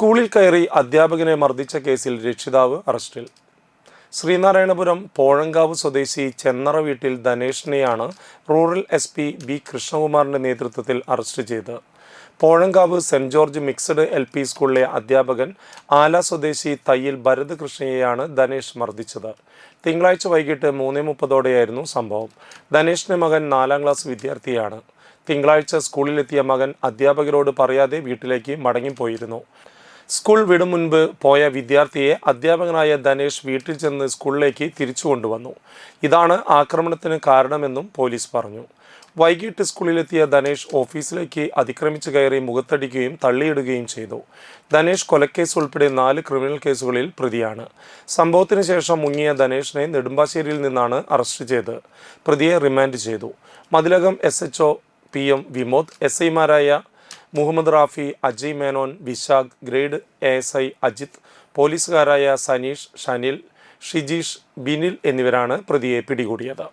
സ്കൂളിൽ കയറി അധ്യാപകനെ മർദ്ദിച്ച കേസിൽ രക്ഷിതാവ് അറസ്റ്റിൽ. ശ്രീനാരായണപുരം പോഴങ്കാവ് സ്വദേശി ചെന്നറ വീട്ടിൽ ധനേഷിനെയാണ് റൂറൽ എസ് പി ബി കൃഷ്ണകുമാറിന്റെ നേതൃത്വത്തിൽ അറസ്റ്റ് ചെയ്ത് Pozhankavu Saint George mixed L P സ്കൂളിലെ അധ്യാപകൻ ആല സ്വദേശി തയ്യിൽ ഭരത് കൃഷ്ണയെയാണ് ധനേഷ് മർദ്ദിച്ചത്. തിങ്കളാഴ്ച വൈകിട്ട് മൂന്നേ മുപ്പതോടെയായിരുന്നു സംഭവം. ധനേഷിന്റെ മകൻ നാലാം ക്ലാസ് വിദ്യാർത്ഥിയാണ്. തിങ്കളാഴ്ച സ്കൂളിലെത്തിയ മകൻ അധ്യാപകരോട് പറയാതെ വീട്ടിലേക്ക് മടങ്ങിപ്പോയിരുന്നു. സ്കൂൾ വിടും മുൻപ് പോയ വിദ്യാർത്ഥിയെ അധ്യാപകനായ ധനേഷ് വീട്ടിൽ ചെന്ന് സ്കൂളിലേക്ക് തിരിച്ചു കൊണ്ടുവന്നു. ഇതാണ് ആക്രമണത്തിന് കാരണമെന്നും പോലീസ് പറഞ്ഞു. വൈകിട്ട് സ്കൂളിലെത്തിയ ധനേഷ് ഓഫീസിലേക്ക് അതിക്രമിച്ചു കയറി മുഖത്തടിക്കുകയും തള്ളിയിടുകയും ചെയ്തു. ധനേഷ് കൊലക്കേസ് ഉൾപ്പെടെ നാല് ക്രിമിനൽ കേസുകളിൽ പ്രതിയാണ്. സംഭവത്തിന് ശേഷം മുങ്ങിയ ധനേഷിനെ നെടുമ്പാശ്ശേരിയിൽ നിന്നാണ് അറസ്റ്റ് ചെയ്ത് പ്രതിയെ റിമാൻഡ് ചെയ്തു. Mathilakam S H P M Vimod S ഐമാരായ Muhammad Rafi Ajay Menon Vishakh grade A S I Ajith പോലീസുകാരായ Saneesh Shanil Shijeesh Binil എന്നിവരാണ് പ്രതിയെ പിടികൂടിയത്.